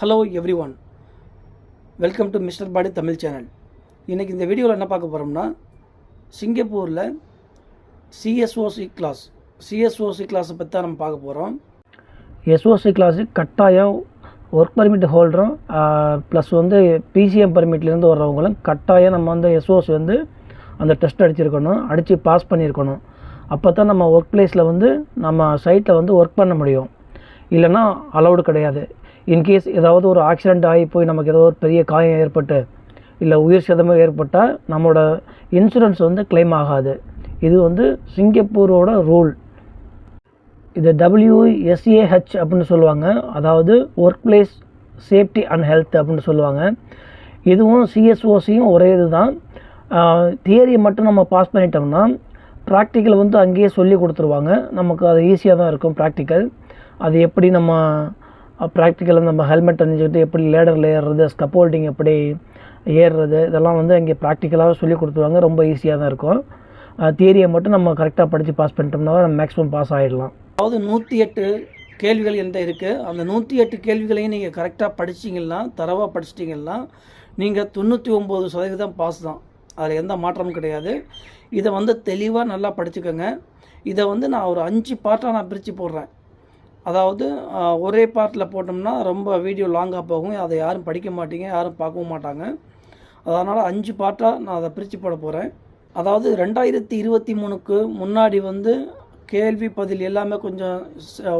Hello everyone welcome to Mr body Tamil channel இன்றைக்கி இந்த வீடியோவில் என்ன பார்க்க போகிறோம்னா சிங்கப்பூரில் சிஎஸ்ஓசி கிளாஸ் சிஎஸ்ஓசி கிளாஸை பற்றி தான் நம்ம பார்க்க போகிறோம் எஸ்ஓசி கிளாஸு கட்டாயம் ஒர்க் பர்மிட் ஹோல்டரும் ப்ளஸ் வந்து பிசிஎம் பர்மிட்லேருந்து வர்றவங்களும் கட்டாயம் நம்ம வந்து எஸ்ஓசி வந்து அந்த டெஸ்ட் அடிச்சிருக்கணும் அடித்து பாஸ் பண்ணியிருக்கணும். அப்போ தான் நம்ம ஒர்க் பிளேஸில் வந்து நம்ம சைட்டில் வந்து ஒர்க் பண்ண முடியும். இல்லைன்னா அலௌடு கிடையாது. இன்கேஸ் ஏதாவது ஒரு ஆக்சிடெண்ட் ஆகி போய் நமக்கு ஏதோ ஒரு பெரிய காயம் ஏற்பட்டு இல்லை உயிர் சேதமும் ஏற்பட்டால் நம்மளோட இன்சூரன்ஸ் வந்து கிளைம் ஆகாது. இது வந்து சிங்கப்பூரோட ரூல் இது டபிள்யூஎஸ்ஏஹெச் அப்படின்னு சொல்லுவாங்க. அதாவது workplace safety and health அப்படின்னு சொல்லுவாங்க. இதுவும் சிஎஸ்ஓசியும் ஒரே இது தான் தியரியை மட்டும் நம்ம பாஸ் பண்ணிட்டோம்னா ப்ராக்டிக்கல் வந்து அங்கேயே சொல்லி கொடுத்துருவாங்க. நமக்கு அது ஈஸியாக தான் இருக்கும் ப்ராக்டிக்கல் அது எப்படி நம்ம ப்ராக்டிக்கலில் நம்ம ஹெல்மெட் அணிஞ்சிக்கிட்டு எப்படி லேடரில் ஏறுறது ஸ்கப்போல்டிங் எப்படி ஏறுறது இதெல்லாம் வந்து அங்கே ப்ராக்டிக்கலாக சொல்லி கொடுத்துருவாங்க. ரொம்ப ஈஸியாக தான் இருக்கும். தியரியை மட்டும் நம்ம கரெக்டாக படித்து பாஸ் பண்ணிட்டோம்னா நம்ம மேக்ஸிமம் பாஸ் ஆகிடலாம் அதாவது நூற்றி எட்டு கேள்விகள் என்கிட்ட இருக்குது அந்த நூற்றி எட்டு கேள்விகளையும் நீங்கள் கரெக்டாக படிச்சிங்கன்னா தரவாக படிச்சிட்டிங்கன்னா நீங்கள் தொண்ணூற்றி ஒம்பது சதவீதம் பாஸ் தான். அதில் எந்த மாற்றமும் கிடையாது. இதை வந்து தெளிவாக நல்லா படிச்சுக்கோங்க. இதை வந்து நான் ஒரு அஞ்சு பார்ட்டாக நான் பிரித்து போடுறேன். அதாவது ஒரே பார்ட்டில் போட்டோம்னா ரொம்ப வீடியோ லாங்காக போகும். அதை யாரும் படிக்க மாட்டீங்க யாரும் பார்க்கவும் மாட்டாங்க. அதனால் அஞ்சு பார்ட்டாக நான் அதை பிரித்து போட போகிறேன் அதாவது ரெண்டாயிரத்தி இருபத்தி மூணுக்கு முன்னாடி வந்து கேள்வி பதில் எல்லாமே கொஞ்சம்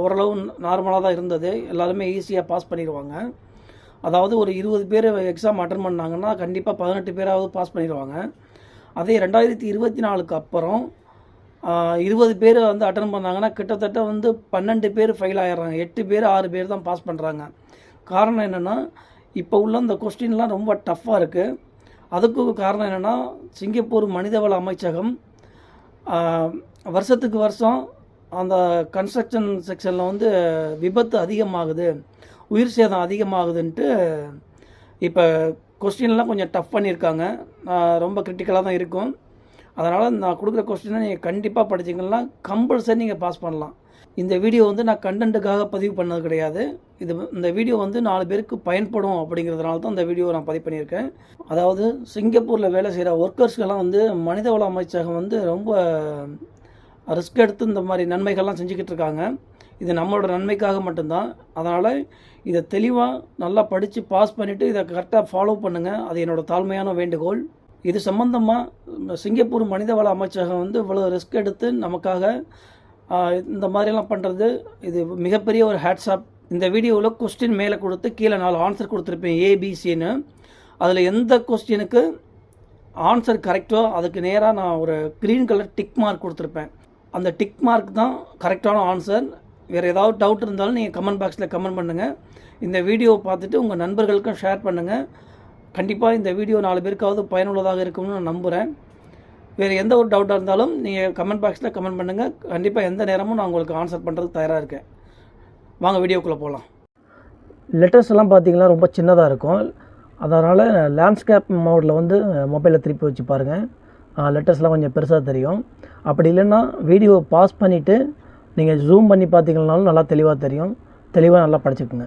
ஓரளவு நார்மலாக தான் இருந்தது. எல்லாருமே ஈஸியாக பாஸ் பண்ணிடுவாங்க. அதாவது ஒரு இருபது பேர் எக்ஸாம் அட்டன் பண்ணாங்கன்னா கண்டிப்பாக பதினெட்டு பேராவது பாஸ் பண்ணிடுவாங்க. அதே ரெண்டாயிரத்தி இருபத்தி நாலுக்கு அப்புறம் இருபது பேர் வந்து அட்டன் பண்ணாங்கன்னா கிட்டத்தட்ட வந்து பன்னெண்டு பேர் ஃபெயில் ஆகிடுறாங்க எட்டு பேர் ஆறு பேர் தான் பாஸ் பண்ணுறாங்க காரணம் என்னென்னா இப்போ உள்ள இந்த கொஸ்டின்லாம் ரொம்ப டஃப்பாக இருக்குது அதுக்கு காரணம் என்னென்னா சிங்கப்பூர் மனிதவள அமைச்சகம் வருஷத்துக்கு வருஷம் அந்த கன்ஸ்ட்ரக்ஷன் செக்ஷனில் வந்து விபத்து அதிகமாகுது. உயிர் சேதம் அதிகமாகுதுன்ட்டு இப்போ கொஸ்டின்லாம் கொஞ்சம் டஃப் பண்ணியிருக்காங்க. ரொம்ப கிரிட்டிக்கலாக தான் இருக்கும். அதனால் நான் கொடுக்குற கொஸ்டினை நீங்கள் கண்டிப்பாக படிச்சிங்கன்னா கம்பல்சரி நீங்கள் பாஸ் பண்ணலாம். இந்த வீடியோ வந்து நான் கண்டென்ட்டுக்காக பதிவு பண்ணது கிடையாது. இது இந்த வீடியோ வந்து நாலு பேருக்கு பயன்படும் அப்படிங்கிறதுனால தான் இந்த வீடியோ நான் பதிவு பண்ணியிருக்கேன். அதாவது சிங்கப்பூரில் வேலை செய்கிற ஒர்க்கர்ஸ்க்கெல்லாம் வந்து மனிதவள அமைச்சகம் வந்து ரொம்ப ரிஸ்க் எடுத்து இந்த மாதிரி நன்மைகள்லாம் செஞ்சுக்கிட்டு இருக்காங்க. இது நம்மளோட நன்மைக்காக மட்டும்தான். அதனால் இதை தெளிவாக நல்லா படித்து பாஸ் பண்ணிவிட்டு இதை கரெக்டாக ஃபாலோ பண்ணுங்கள் அது என்னோடய தாழ்மையான வேண்டுகோள். இது சம்பந்தமாக சிங்கப்பூர் மனிதவள அமைச்சகம் வந்து இவ்வளோ ரிஸ்க் எடுத்து நமக்காக இந்த மாதிரிலாம் பண்ணுறது இது மிகப்பெரிய ஒரு ஹேட்ஸ்அப் இந்த வீடியோவில் கொஸ்டின் மேலே கொடுத்து கீழே நாலு ஆன்சர் கொடுத்துருப்பேன் ஏபிசின்னு அதில் எந்த கொஸ்டினுக்கு ஆன்சர் கரெக்டோ அதுக்கு நேராக நான் ஒரு க்ரீன் கலர் டிக் மார்க் கொடுத்துருப்பேன். அந்த டிக் மார்க் தான் கரெக்டான ஆன்சர் வேறு ஏதாவது டவுட் இருந்தாலும் நீங்கள் கமெண்ட் பாக்ஸில் கமெண்ட் பண்ணுங்கள் இந்த வீடியோவை பார்த்துட்டு உங்கள் நண்பர்களுக்கும் ஷேர் பண்ணுங்கள் கண்டிப்பாக இந்த வீடியோ நாலு பேருக்காவது பயனுள்ளதாக இருக்கும்னு நான் நம்புகிறேன் வேறு எந்த ஒரு டவுட்டாக இருந்தாலும் நீங்கள் கமெண்ட் பாக்ஸில் கமெண்ட் பண்ணுங்கள் கண்டிப்பாக எந்த நேரமும் நான் உங்களுக்கு ஆன்சர் பண்ணுறதுக்கு தயாராக இருக்கேன். வாங்க வீடியோக்குள்ளே போகலாம் லெட்டர்ஸ் எல்லாம் பார்த்தீங்கன்னா ரொம்ப சின்னதாக இருக்கும். அதனால் லேண்ட்ஸ்கேப் மோடில் வந்து மொபைலை திருப்பி வச்சு பாருங்கள் லெட்டர்ஸ்லாம் கொஞ்சம் பெருசாக தெரியும். அப்படி இல்லைன்னா வீடியோ பாஸ் பண்ணிவிட்டு நீங்கள் ஜூம் பண்ணி பார்த்தீங்கன்னாலும் நல்லா தெளிவாக தெரியும். தெளிவாக நல்லா படிச்சுக்குங்க.